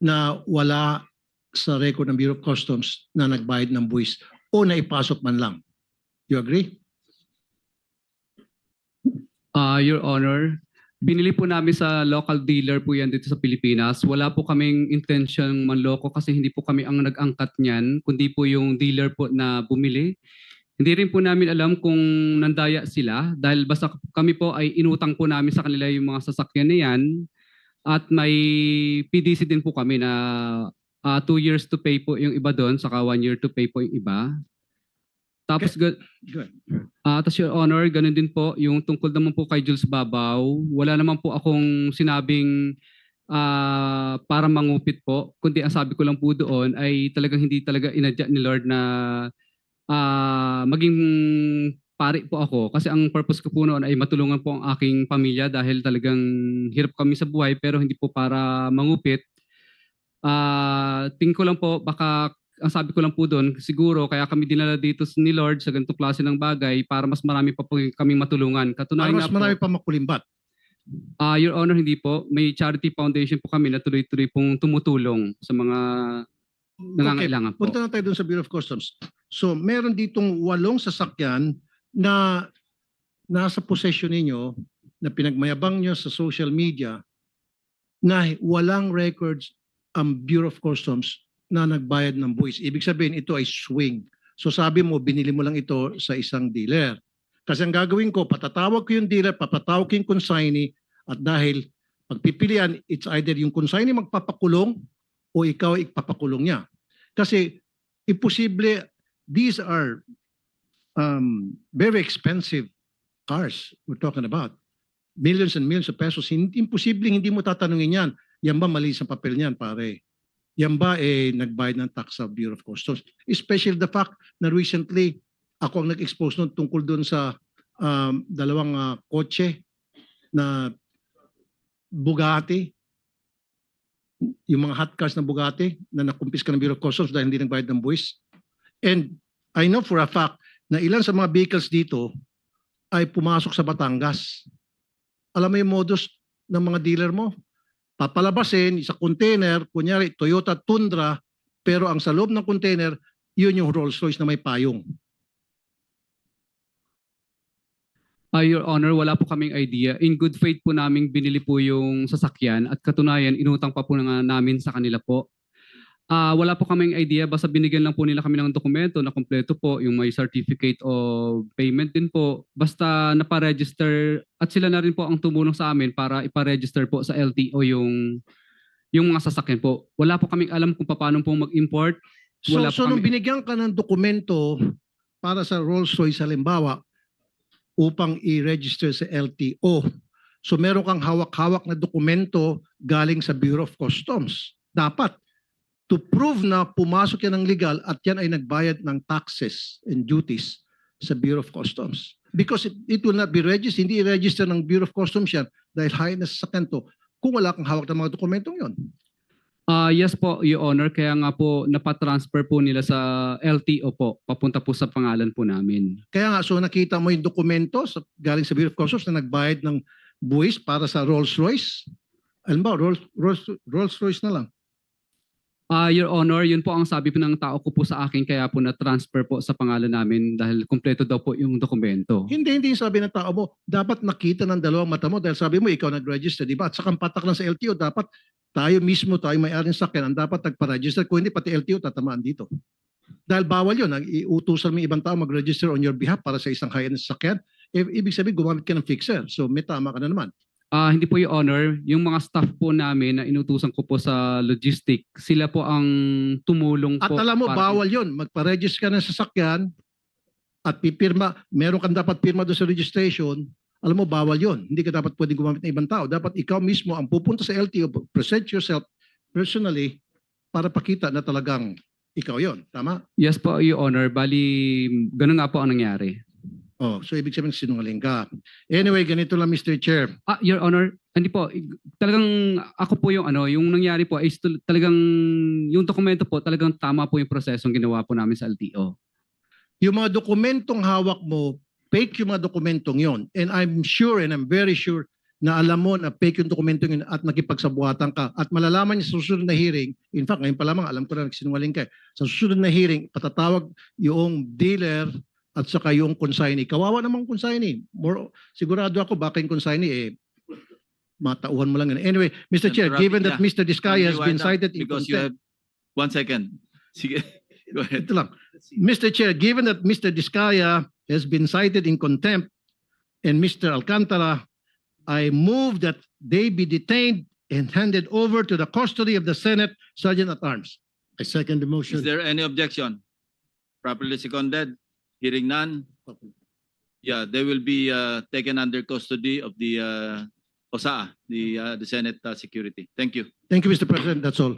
na wala sa record ng Bureau of Customs na nagbayad ng buwis o naipasok man lang. You agree? Ah, Your Honor, binili po namin sa local dealer po yan dito sa Pilipinas. Wala po kaming intention manloko kasi hindi po kami ang nag-angkat niyan, kundi po yung dealer po na bumili. Hindi rin po namin alam kung nandaya sila dahil basta kami po ay inutang po namin sa kanila yung mga sasakyan na yan at may PDC din po kami na ah, two years to pay po yung iba doon saka one year to pay po yung iba. Tapos ga- Good. Ah, tas Your Honor, ganun din po, yung tungkol naman po kay Jules Babaw, wala naman po akong sinabing ah, para mangupit po, kundi ang sabi ko lang po doon ay talagang hindi talaga inadya ni Lord na ah, maging pari po ako. Kasi ang purpose ko po noon ay matulungan po ang aking pamilya dahil talagang hirap kami sa buhay pero hindi po para mangupit. Ah, tingin ko lang po baka ang sabi ko lang po doon, siguro kaya kami dinala dito ni Lord sa ganitong klase ng bagay para mas marami pa po kaming matulungan. Para Katunayan mas nga po, marami pa makulimbat. ah, Your Honor, hindi po. May charity foundation po kami na tuloy-tuloy pong tumutulong sa mga nangangailangan po. Punta na tayo dun sa Bureau of Customs. So, meron ditong walong sasakyan na nasa possession ninyo na pinagmayabang nyo sa social media na walang records ang Bureau of Customs na nagbayad ng buwis. Ibig sabihin, ito ay swing. So sabi mo, binili mo lang ito sa isang dealer. Kasi ang gagawin ko, patatawag ko yung dealer, papatawag ko yung consignee, at dahil pagpipilian, it's either yung consignee magpapakulong o ikaw ipapakulong niya. Kasi imposible, these are um, very expensive cars we're talking about. Millions and millions of pesos. Hindi, imposible hindi mo tatanungin yan. Yan ba mali sa papel niyan, pare? Yan ba eh nagbayad ng tax sa Bureau of Customs? Especially the fact na recently ako ang nag-expose nun tungkol doon sa um, dalawang ah, kotse na Bugatti, yung mga hot cars na Bugatti na nakumpis ka ng Bureau of Customs dahil hindi nagbayad ng buwis. And I know for a fact na ilan sa mga vehicles dito ay pumasok sa Batangas. Alam mo yung modus ng mga dealer mo? Papalabasin sa container, kunyari Toyota Tundra, pero ang sa loob ng container, yun yung Rolls Royce na may payong. Ah, Your Honor, wala po kaming idea. In good faith po namin binili po yung sasakyan at katunayan, inutang pa po nga namin sa kanila po. Ah, wala po kaming idea, basta binigyan lang po nila kami ng dokumento na kompleto po, yung may certificate of payment din po. Basta naparegister at sila na rin po ang tumulong sa amin para iparegister po sa LTO yung yung mga sasakyan po. Wala po kaming alam kung paano po mag-import. So, Wala so pa nung kami- binigyan ka ng dokumento para sa Rolls Royce halimbawa upang i-register sa LTO, so meron kang hawak-hawak na dokumento galing sa Bureau of Customs. Dapat to prove na pumasok yan ng legal at yan ay nagbayad ng taxes and duties sa Bureau of Customs. Because it, it will not be registered, hindi i-register ng Bureau of Customs yan dahil high na sasakyan to kung wala kang hawak ng mga dokumentong yon. Ah, yes po, Your Honor. Kaya nga po napatransfer po nila sa LTO po. Papunta po sa pangalan po namin. Kaya nga, so nakita mo yung dokumento sa, galing sa Bureau of Customs na nagbayad ng buwis para sa Rolls Royce. Alam ba, Rolls, Rolls, Rolls Royce na lang. Ah, Your Honor, yun po ang sabi po ng tao ko po sa akin kaya po na-transfer po sa pangalan namin dahil kumpleto daw po yung dokumento. Hindi, hindi sabi ng tao mo, dapat nakita ng dalawang mata mo dahil sabi mo, ikaw nag-register, di ba? At saka ang patak lang sa LTO, dapat tayo mismo, tayo may-ari ng sakyan, ang dapat nagpa-register. Kung hindi, pati LTO tatamaan dito. Dahil bawal yun, nag-iutusan mo yung ibang tao mag-register on your behalf para sa isang kaya ng sakyan. I- ibig sabihin, gumamit ka ng fixer. So may tama ka na naman. Ah, hindi po Your Honor, yung mga staff po namin na inutusan ko po sa logistic, sila po ang tumulong At po. alam mo, para- bawal yun. Magpa-register ka ng sasakyan at pipirma, meron kang dapat pirma doon sa registration, alam mo, bawal yun. Hindi ka dapat pwede gumamit ng ibang tao. Dapat ikaw mismo ang pupunta sa LTO, present yourself personally para pakita na talagang ikaw yon Tama? Yes po, Your Honor. Bali, ganun nga po ang nangyari. Oh, so ibig sabihin sinungaling ka. Anyway, ganito lang Mr. Chair. Ah, Your Honor, hindi po. Talagang ako po yung ano, yung nangyari po is tul- talagang yung dokumento po, talagang tama po yung prosesong ginawa po namin sa LTO. Yung mga dokumentong hawak mo, fake yung mga dokumentong yon. And I'm sure and I'm very sure na alam mo na fake yung dokumento yun at nakipagsabuhatan ka at malalaman niya sa susunod na hearing, in fact, ngayon pa lamang, alam ko na nagsinungaling ka, eh. sa susunod na hearing, patatawag yung dealer at saka yung consignee. Kawawa namang consignee. More, sigurado ako, baka yung consignee, eh, matauhan mo lang yun. Anyway, Mr. Chair, given that yeah. Mr. Diskaya has been cited in Because you contempt, have, one second. Sige, go ahead. ito lang. Mr. Chair, given that Mr. Diskaya has been cited in contempt and Mr. Alcantara, I move that they be detained and handed over to the custody of the Senate Sergeant at Arms. I second the Is motion. there any objection? Properly seconded? Hearing none? Yeah, they will be uh, taken under custody of the uh, OSA, the uh, the Senate uh, Security. Thank you. Thank you, Mr. President. That's all.